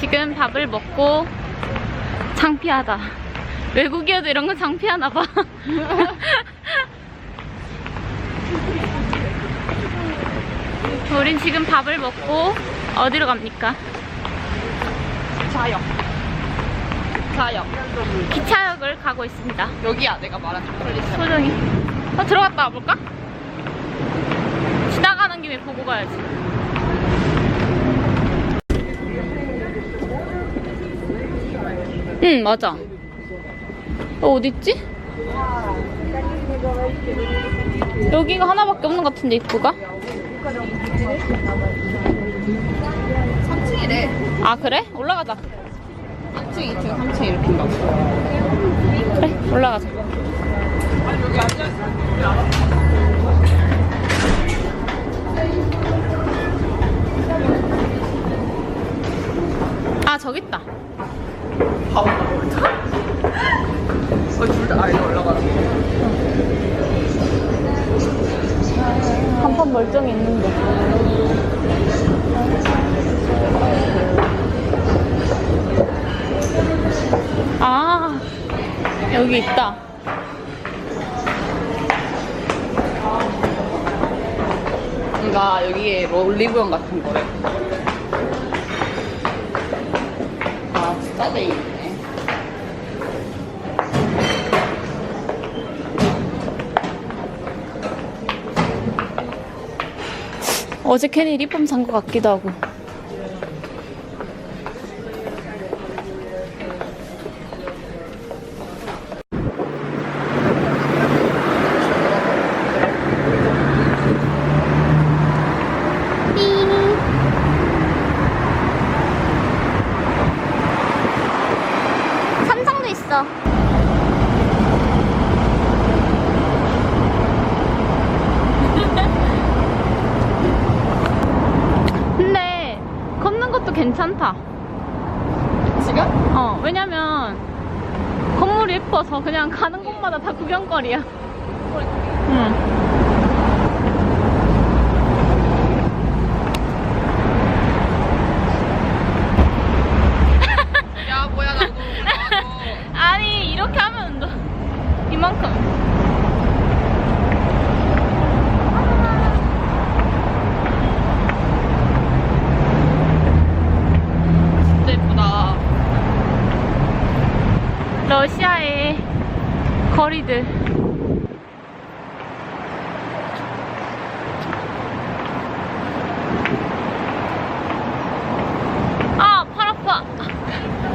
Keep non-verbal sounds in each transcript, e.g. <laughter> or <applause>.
지금 밥을 먹고 창피하다. 외국이어도 이런 건 창피하나 봐. <laughs> 우린 지금 밥을 먹고 어디로 갑니까? 자역. 자역. 기차역을 가고 있습니다. 여기야, 내가 말한 초콜릿. 소정이. 어, 들어갔다 와볼까? 지나가는 김에 보고 가야지. 응, 맞아. 어, 어딨지? 여기가 하나밖에 없는 것 같은데, 입구가? 3층이래. 아, 그래? 올라가자. 1층, 2층, 3층 이렇게 인가 봐. 그래, 올라가자. 아, 저기 있다. 500원 같은 거. 아, 스타데이 있네. 어제 괜히 리폼 산 것 같기도 하고. 다 구경거리야. 응. 야, 뭐야, 나도. 나도. 아니, 이렇게 하면 너 이만큼. 진짜 예쁘다. 러시아의 거리들. 아, 팔 아파.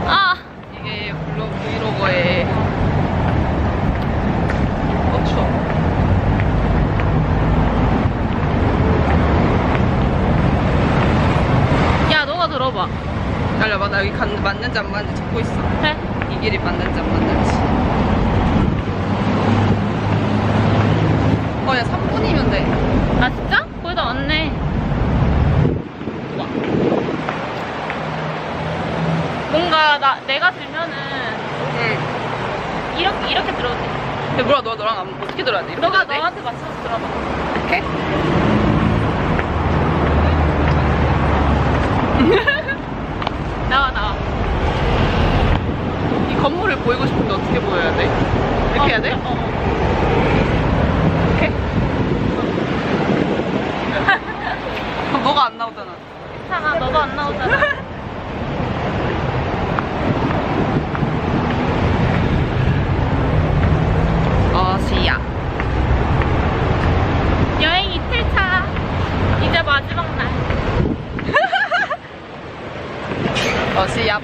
아, 이게 블로 브이로거의 어 추워 야, 너가 들어봐. 기다려봐 나 여기 간, 맞는지 안 맞는지 찾고 있어 그래? 이 길이 맞는지 안 맞는지 어야 3분이면 돼 아, 진짜? 거의 다 왔네. 와. 뭔가 나, 내가 들면은 응 이렇게, 이렇게 들어도 돼. 근데 뭐야 너 너랑 안- 어떻게 들어야 돼? 이렇게 너가 들어야 돼? 너한테 맞춰서 들어봐. 이렇게? <laughs> 나와, 나와. 이 건물을 보이고 싶은데 어떻게 보여야 돼? 이렇게 해야 돼? 어, 어. 이렇게? 그럼 너가 안 나오잖아 괜찮아, 너도 안 나오잖아. 어시야 여행 이틀차. 이제 마지막 날. 어시야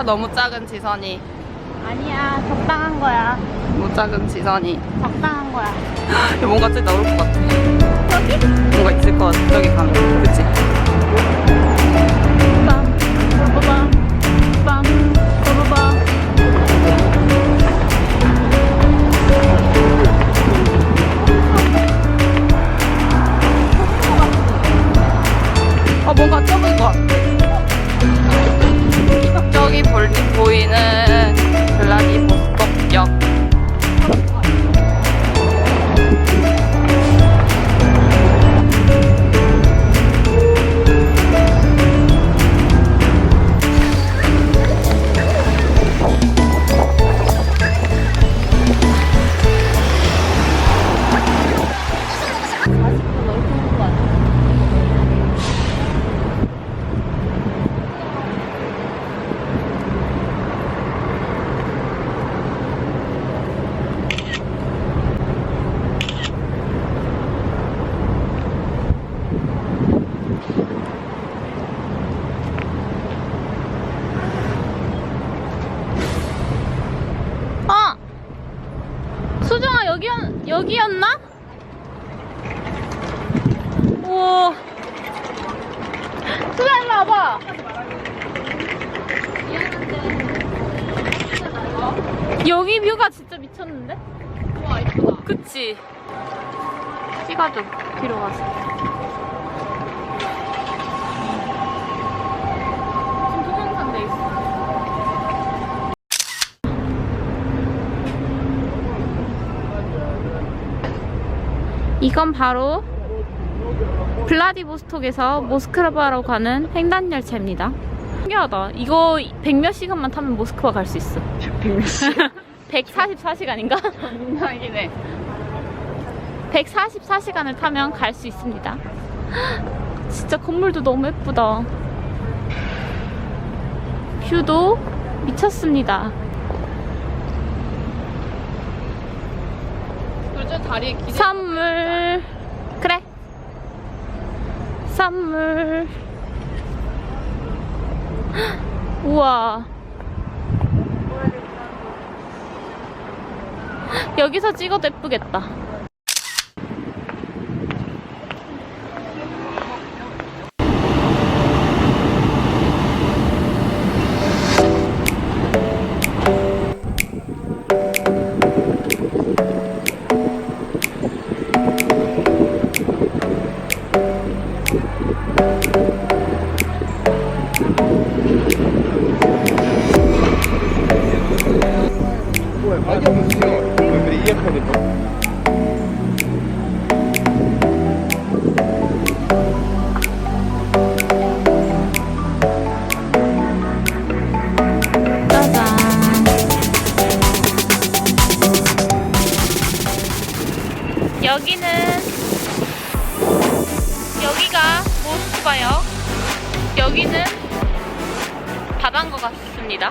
키가 너무 작은 지선이. 아니야, 적당한 거야. 너무 작은 지선이. 적당한 거야. <gasps> 뭔가 진짜 나올 것 같아. 여기? 뭔가 있을 것 같아. 저기 가면. 그치? 빰, 빠바밤, 빰, 빠바밤. 어, 뭔가 적은 것 같아. 볼, 보이는 여기 뷰가 진짜 미쳤는데? 우와, 이쁘다. 그치? 찍어줘, 뒤로 가서. 지금 동영상 돼 있어. 이건 바로 블라디보스톡에서 모스크바로 가는 횡단 열차입니다. 신기하다. 이거 100몇 시간만 타면 모스크바 갈 수 있어. 144시간인가? 장난이긴 해. 144시간을 타면 갈 수 있습니다. <gasps> 진짜 건물도 너무 예쁘다. 뷰도 미쳤습니다. 선물. 그래. 선물. 우와. 여기서 찍어도 예쁘겠다. 여기는 여기가 모스크바요. 여기는 바다인 것 같습니다.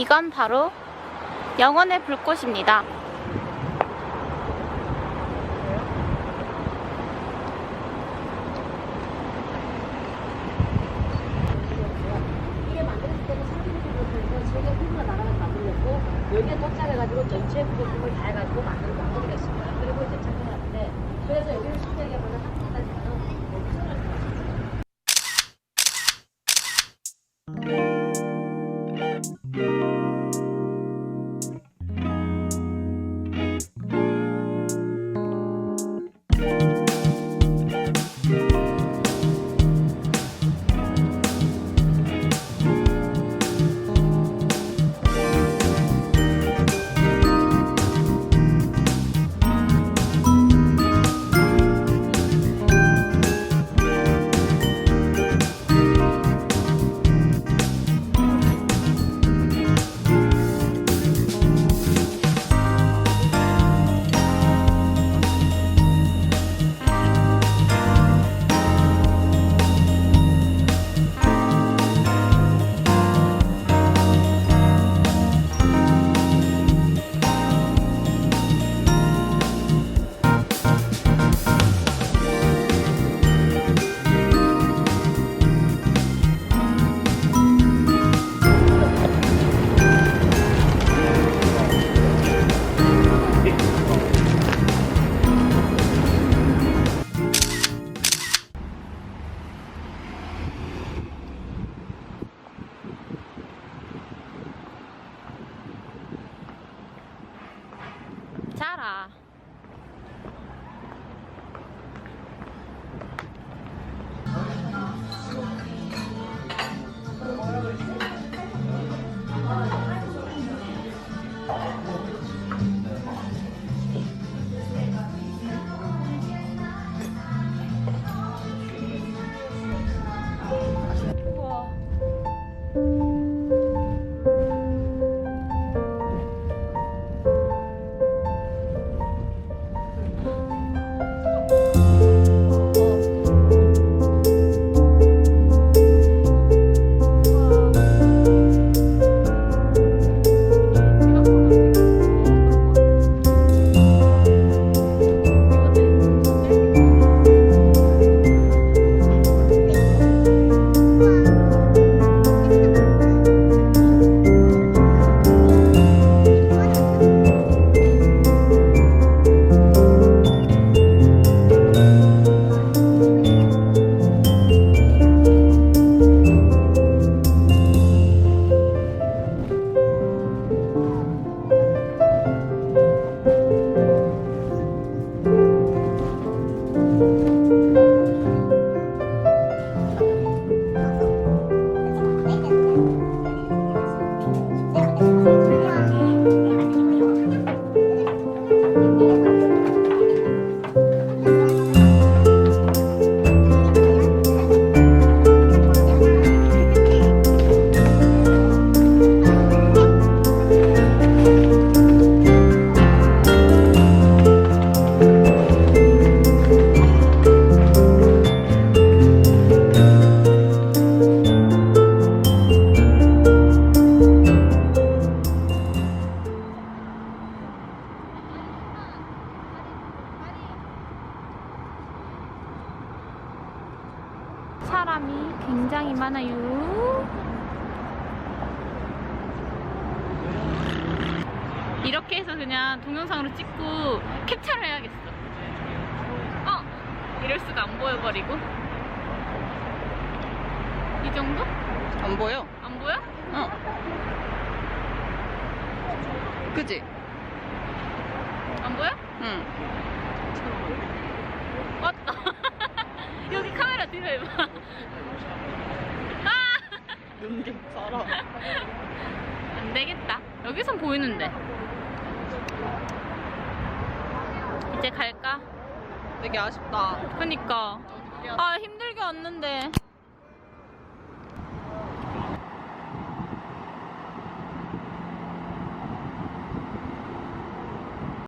이건 바로 영혼의 불꽃입니다. 여기에 도착해가지고 전체 부품을 다 해가지고 만들 사람이 굉장히 많아요. 이렇게 해서 그냥 동영상으로 찍고 캡처를 해야겠어. 어? 이럴 수가 안 보여버리고. 이 정도? 안 보여? 안 보여? 어. 그지? 안 보여? 응. 왔다. 여기 카메라 뒤로 해봐. 아! 눈게 살아. 안 되겠다. 여기선 보이는데. 이제 갈까? 되게 아쉽다. 그니까. 아, 힘들게 왔는데.